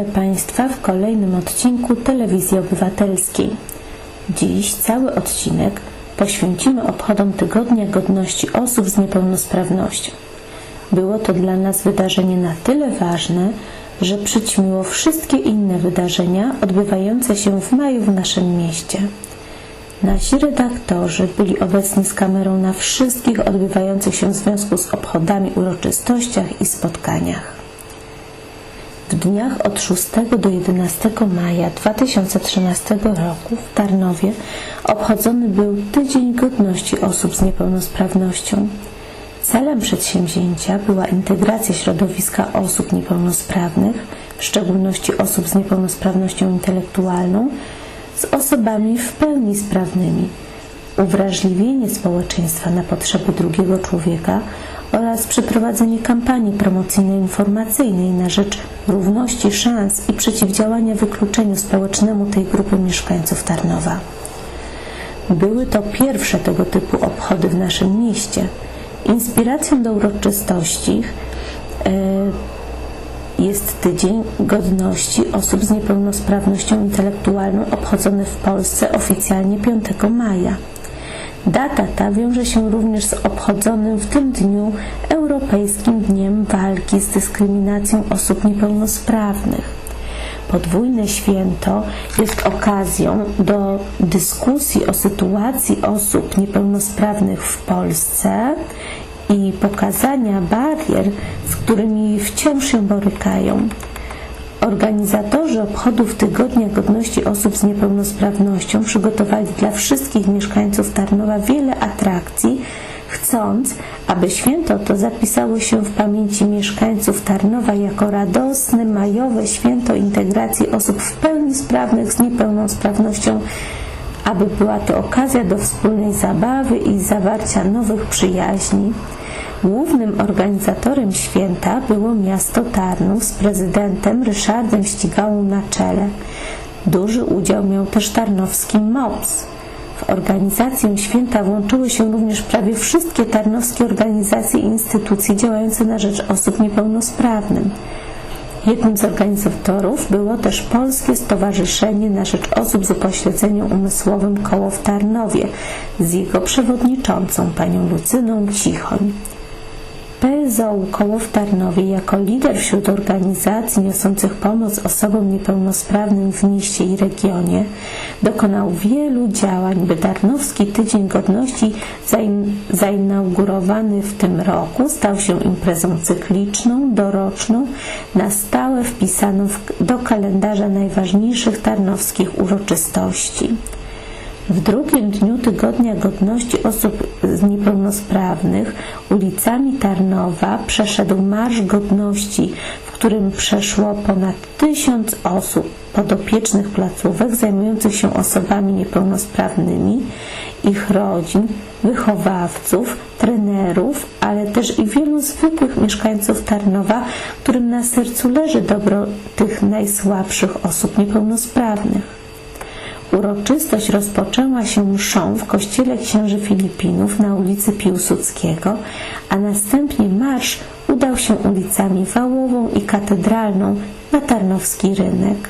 Witamy Państwa w kolejnym odcinku Telewizji Obywatelskiej. Dziś cały odcinek poświęcimy obchodom Tygodnia Godności Osób z Niepełnosprawnością. Było to dla nas wydarzenie na tyle ważne, że przyćmiło wszystkie inne wydarzenia odbywające się w maju w naszym mieście. Nasi redaktorzy byli obecni z kamerą na wszystkich odbywających się w związku z obchodami uroczystościach i spotkaniach. W dniach od 6 do 11 maja 2013 roku w Tarnowie obchodzony był Tydzień Godności Osób z Niepełnosprawnością. Celem przedsięwzięcia była integracja środowiska osób niepełnosprawnych, w szczególności osób z niepełnosprawnością intelektualną, z osobami w pełni sprawnymi, uwrażliwienie społeczeństwa na potrzeby drugiego człowieka oraz przeprowadzenie kampanii promocyjno-informacyjnej na rzecz równości szans i przeciwdziałania wykluczeniu społecznemu tej grupy mieszkańców Tarnowa. Były to pierwsze tego typu obchody w naszym mieście. Inspiracją do uroczystości e, jest Tydzień Godności Osób z Niepełnosprawnością Intelektualną obchodzony w Polsce oficjalnie 5 maja. Data ta wiąże się również z obchodzonym w tym dniu Europejskim Dniem Walki z Dyskryminacją Osób Niepełnosprawnych. Podwójne święto jest okazją do dyskusji o sytuacji osób niepełnosprawnych w Polsce i pokazania barier, z którymi wciąż się borykają. Organizatorzy obchodów Tygodnia Godności Osób z Niepełnosprawnością przygotowali dla wszystkich mieszkańców Tarnowa wiele atrakcji, chcąc, aby święto to zapisało się w pamięci mieszkańców Tarnowa jako radosne, majowe święto integracji osób w pełni sprawnych z niepełnosprawnością, aby była to okazja do wspólnej zabawy i zawarcia nowych przyjaźni. Głównym organizatorem święta było miasto Tarnów z prezydentem Ryszardem Ścigałą na czele. Duży udział miał też tarnowski MOPS. W organizację święta włączyły się również prawie wszystkie tarnowskie organizacje i instytucje działające na rzecz osób niepełnosprawnych. Jednym z organizatorów było też Polskie Stowarzyszenie na Rzecz Osób z Upośledzeniem Umysłowym Koło w Tarnowie z jego przewodniczącą panią Lucyną Cichoń. PZOU Koło w Tarnowie jako lider wśród organizacji niosących pomoc osobom niepełnosprawnym w mieście i regionie dokonał wielu działań, by Tarnowski Tydzień Godności zain zainaugurowany w tym roku stał się imprezą cykliczną, doroczną, na stałe wpisaną do kalendarza najważniejszych tarnowskich uroczystości. W drugim dniu Tygodnia Godności Osób Niepełnosprawnych ulicami Tarnowa przeszedł Marsz Godności, w którym przeszło ponad tysiąc osób podopiecznych placówek zajmujących się osobami niepełnosprawnymi, ich rodzin, wychowawców, trenerów, ale też i wielu zwykłych mieszkańców Tarnowa, którym na sercu leży dobro tych najsłabszych osób niepełnosprawnych. Uroczystość rozpoczęła się mszą w kościele księży Filipinów na ulicy Piłsudskiego, a następnie marsz udał się ulicami Wałową i Katedralną na Tarnowski Rynek.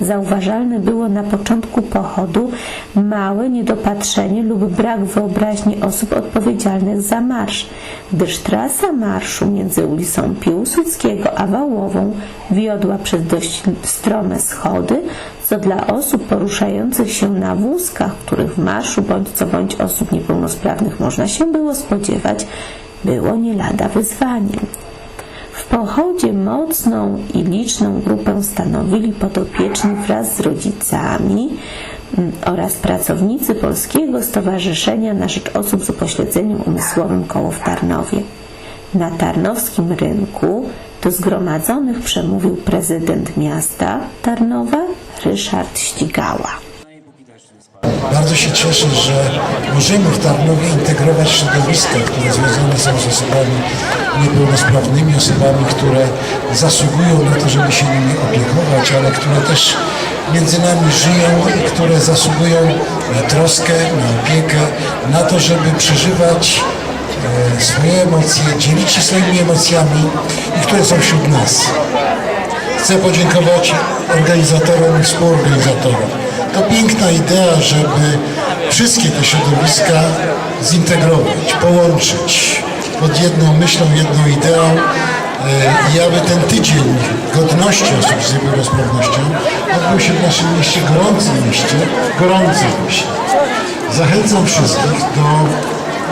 Zauważalne było na początku pochodu małe niedopatrzenie lub brak wyobraźni osób odpowiedzialnych za marsz, gdyż trasa marszu między ulicą Piłsudskiego a Wałową wiodła przez dość strome schody, co dla osób poruszających się na wózkach, których w marszu bądź co bądź osób niepełnosprawnych można się było spodziewać, było nie lada wyzwaniem. W pochodzie mocną i liczną grupę stanowili podopieczni wraz z rodzicami mm, oraz pracownicy Polskiego Stowarzyszenia na Rzecz Osób z Upośledzeniem Umysłowym Koło w Tarnowie. Na tarnowskim rynku do zgromadzonych przemówił prezydent miasta Tarnowa Ryszard Ścigała. Bardzo się cieszę, że możemy w Tarnowie integrować środowiska, które związane są z osobami niepełnosprawnymi, osobami, które zasługują na to, żeby się nimi opiekować, ale które też między nami żyją i które zasługują na troskę, na opiekę, na to, żeby przeżywać swoje emocje, dzielić się swoimi emocjami i które są wśród nas. Chcę podziękować organizatorom i współorganizatorom. To piękna idea, żeby wszystkie te środowiska zintegrować, połączyć pod jedną myślą, jedną ideą e, i aby ten tydzień godności osób z niepełnosprawnością odbył się w naszym mieście, gorącym mieście, gorącym mieście. Zachęcam wszystkich do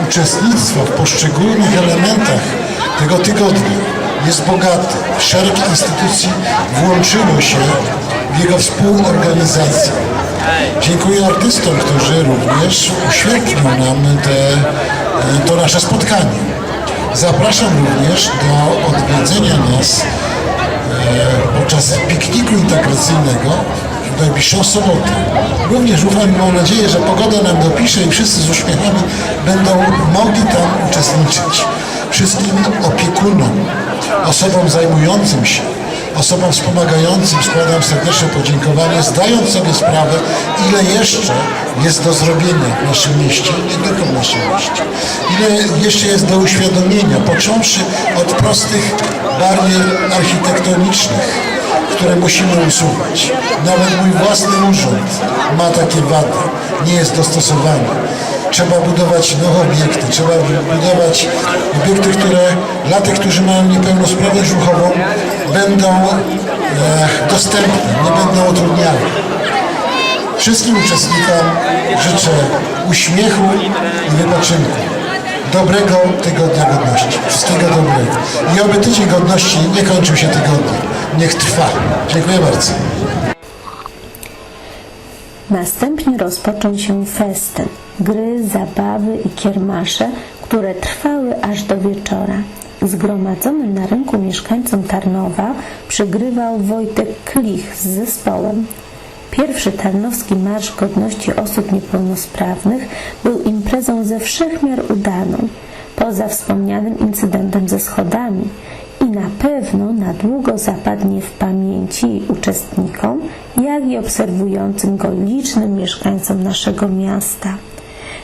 uczestnictwa w poszczególnych elementach tego tygodnia. Jest bogaty. Szereg instytucji włączyło się w jego współorganizację. Dziękuję artystom, którzy również uświetlią nam te, to nasze spotkanie. Zapraszam również do odwiedzenia nas e, podczas pikniku integracyjnego w najbliższą sobotę. Również ufam i mam nadzieję, że pogoda nam dopisze i wszyscy z uśmiechami będą mogli tam uczestniczyć. Wszystkim opiekunom, osobom zajmującym się, osobom wspomagającym składam serdeczne podziękowanie, zdając sobie sprawę, ile jeszcze jest do zrobienia w naszym mieście, nie tylko w naszym mieście. Ile jeszcze jest do uświadomienia, począwszy od prostych barier architektonicznych, które musimy usuwać. Nawet mój własny urząd ma takie wady, nie jest dostosowany. Trzeba budować nowe obiekty, trzeba budować obiekty, które dla tych, którzy mają niepełnosprawność ruchową, będą e, dostępne, nie będą utrudniały. Wszystkim uczestnikom życzę uśmiechu i wypoczynku. Dobrego tygodnia godności. Wszystkiego dobrego. I oby tydzień godności nie kończył się tygodniem. Niech trwa. Dziękuję bardzo. Następnie rozpoczął się festyn, gry, zabawy i kiermasze, które trwały aż do wieczora. Zgromadzonym na rynku mieszkańcom Tarnowa przygrywał Wojtek Klich z zespołem. Pierwszy Tarnowski Marsz Godności Osób Niepełnosprawnych był imprezą ze wszechmiar udaną, poza wspomnianym incydentem ze schodami i na pewno na długo zapadnie w pamięci uczestnikom, jak i obserwującym go licznym mieszkańcom naszego miasta.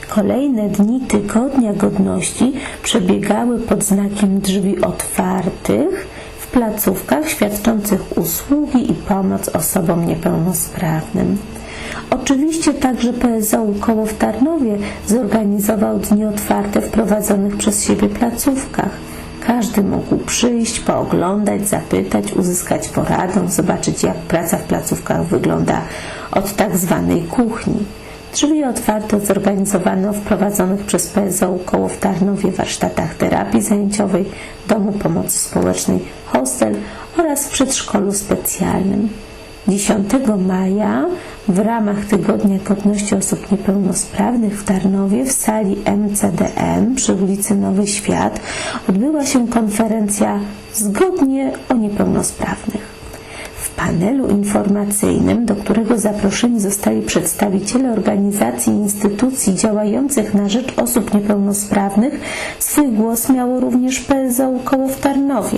Kolejne dni Tygodnia Godności przebiegały pod znakiem drzwi otwartych w placówkach świadczących usługi i pomoc osobom niepełnosprawnym. Oczywiście także PSO Koło w Tarnowie zorganizował dni otwarte w prowadzonych przez siebie placówkach. Każdy mógł przyjść, pooglądać, zapytać, uzyskać poradę, zobaczyć jak praca w placówkach wygląda od tak zwanej kuchni. Drzwi otwarte zorganizowano w prowadzonych przez PSO koło w Tarnowie warsztatach terapii zajęciowej, Domu Pomocy Społecznej, hostel oraz w przedszkolu specjalnym. 10 maja w ramach Tygodnia Godności Osób Niepełnosprawnych w Tarnowie w sali MCDM przy ulicy Nowy Świat odbyła się konferencja Zgodnie o Niepełnosprawnych. W panelu informacyjnym, do którego zaproszeni zostali przedstawiciele organizacji i instytucji działających na rzecz osób niepełnosprawnych, swój głos miało również PSO Koło w Tarnowie.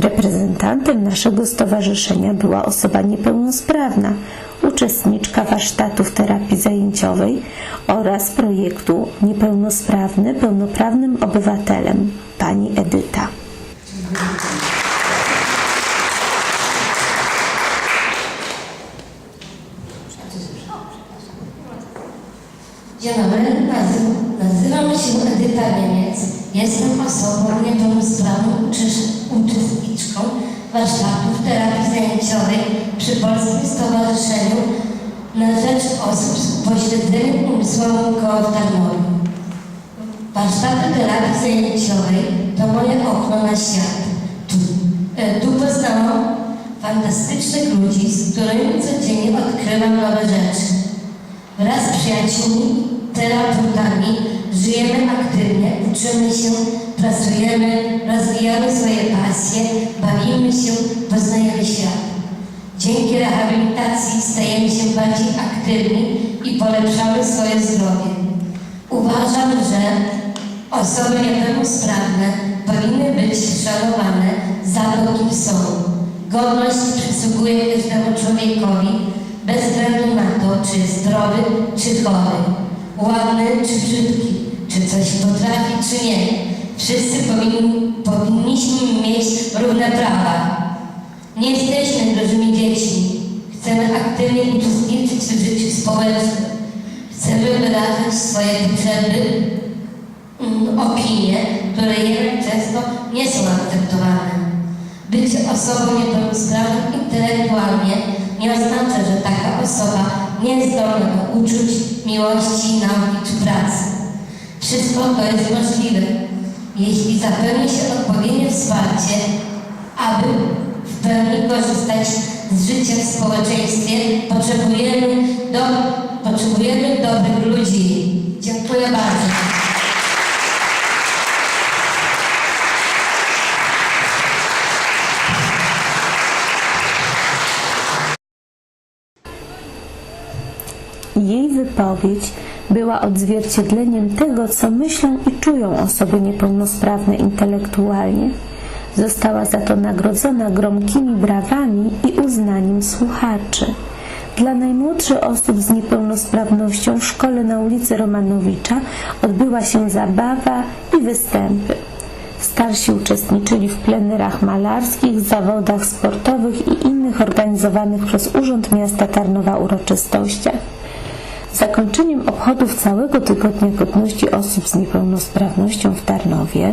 Reprezentantem naszego stowarzyszenia była osoba niepełnosprawna, uczestniczka warsztatów terapii zajęciowej oraz projektu Niepełnosprawny pełnoprawnym obywatelem, pani Edyta. Dzień dobry, nazy- nazywam się Edyta Niemiec. Jestem osobą niepełnosprawną, uczes- uczestniczką warsztatów terapii zajęciowej przy Polskim Stowarzyszeniu na rzecz osób z pośredzeniem umysłowym koło. Warsztaty terapii zajęciowej to moje okno na świat. Tu, e, tu poznałam fantastycznych ludzi, z którymi codziennie odkrywam nowe rzeczy. Wraz z przyjaciółmi, terapeutami żyjemy aktywnie, uczymy się, pracujemy, rozwijamy swoje pasje, bawimy się, poznajemy świat. Dzięki rehabilitacji stajemy się bardziej aktywni i polepszamy swoje zdrowie. Uważam, że osoby niepełnosprawne powinny być szanowane za to, kim są. Godność przysługuje każdemu człowiekowi bez względu na to, czy jest zdrowy, czy chory, ładny, czy brzydki, czy coś potrafi, czy nie. Wszyscy powinni, powinniśmy mieć równe prawa. Nie jesteśmy dużymi dziećmi. Chcemy aktywnie uczestniczyć w życiu społecznym. Chcemy wyrażać swoje potrzeby, mm, opinie, które jednak często nie są akceptowane. Bycie osobą niepełnosprawną intelektualnie nie oznacza, że taka osoba nie jest zdolna do uczuć, miłości, nauki czy pracy. Wszystko to jest możliwe, jeśli zapewni się odpowiednie wsparcie, aby w pełni korzystać z życia w społeczeństwie. Potrzebujemy, do, potrzebujemy dobrych ludzi. Dziękuję bardzo. Jej wypowiedź była odzwierciedleniem tego, co myślą i czują osoby niepełnosprawne intelektualnie. Została za to nagrodzona gromkimi brawami i uznaniem słuchaczy. Dla najmłodszych osób z niepełnosprawnością w szkole na ulicy Romanowicza odbyła się zabawa i występy. Starsi uczestniczyli w plenerach malarskich, zawodach sportowych i innych organizowanych przez Urząd Miasta Tarnowa uroczystościach. Zakończeniem obchodów całego Tygodnia Godności Osób z Niepełnosprawnością w Tarnowie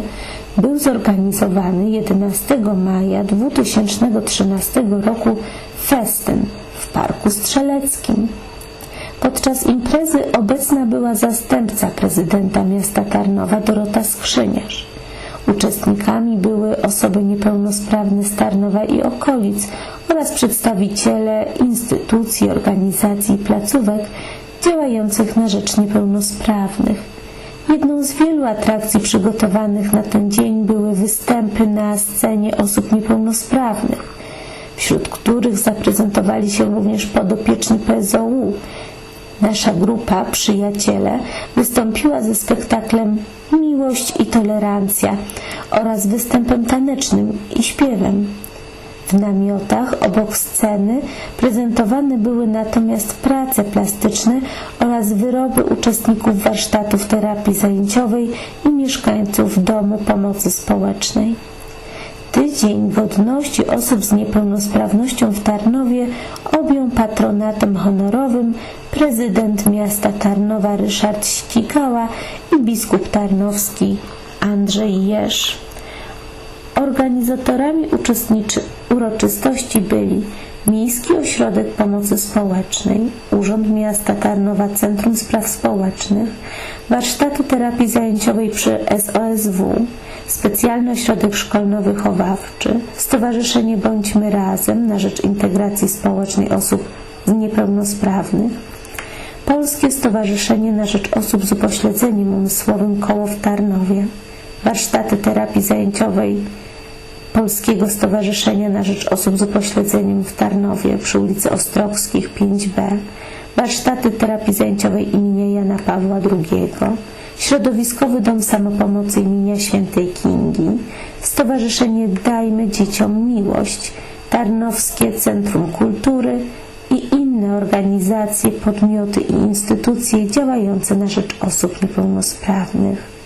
był zorganizowany 11 maja 2013 roku festyn w Parku Strzeleckim. Podczas imprezy obecna była zastępca prezydenta miasta Tarnowa Dorota Skrzyniarz. Uczestnikami były osoby niepełnosprawne z Tarnowa i okolic oraz przedstawiciele instytucji, organizacji i placówek działających na rzecz niepełnosprawnych. Jedną z wielu atrakcji przygotowanych na ten dzień były występy na scenie osób niepełnosprawnych, wśród których zaprezentowali się również podopieczni PZOU. Nasza grupa, przyjaciele, wystąpiła ze spektaklem Miłość i Tolerancja oraz występem tanecznym i śpiewem. W namiotach obok sceny prezentowane były natomiast prace plastyczne oraz wyroby uczestników warsztatów terapii zajęciowej i mieszkańców Domu Pomocy Społecznej. Tydzień Godności Osób z Niepełnosprawnością w Tarnowie objął patronatem honorowym prezydent miasta Tarnowa Ryszard Ścigała i biskup tarnowski Andrzej Jerz. Organizatorami uroczystości byli Miejski Ośrodek Pomocy Społecznej, Urząd Miasta Tarnowa Centrum Spraw Społecznych, warsztaty terapii zajęciowej przy SOSW, Specjalny Ośrodek Szkolno-Wychowawczy, Stowarzyszenie Bądźmy Razem na rzecz integracji społecznej osób niepełnosprawnych, Polskie Stowarzyszenie na rzecz Osób z Upośledzeniem Umysłowym Koło w Tarnowie, warsztaty terapii zajęciowej Polskiego Stowarzyszenia na Rzecz Osób z Upośledzeniem w Tarnowie przy ulicy Ostrowskich 5B, warsztaty terapii zajęciowej imienia Jana Pawła II, Środowiskowy Dom Samopomocy imienia Świętej Kingi, Stowarzyszenie Dajmy Dzieciom Miłość, Tarnowskie Centrum Kultury i inne organizacje, podmioty i instytucje działające na rzecz osób niepełnosprawnych.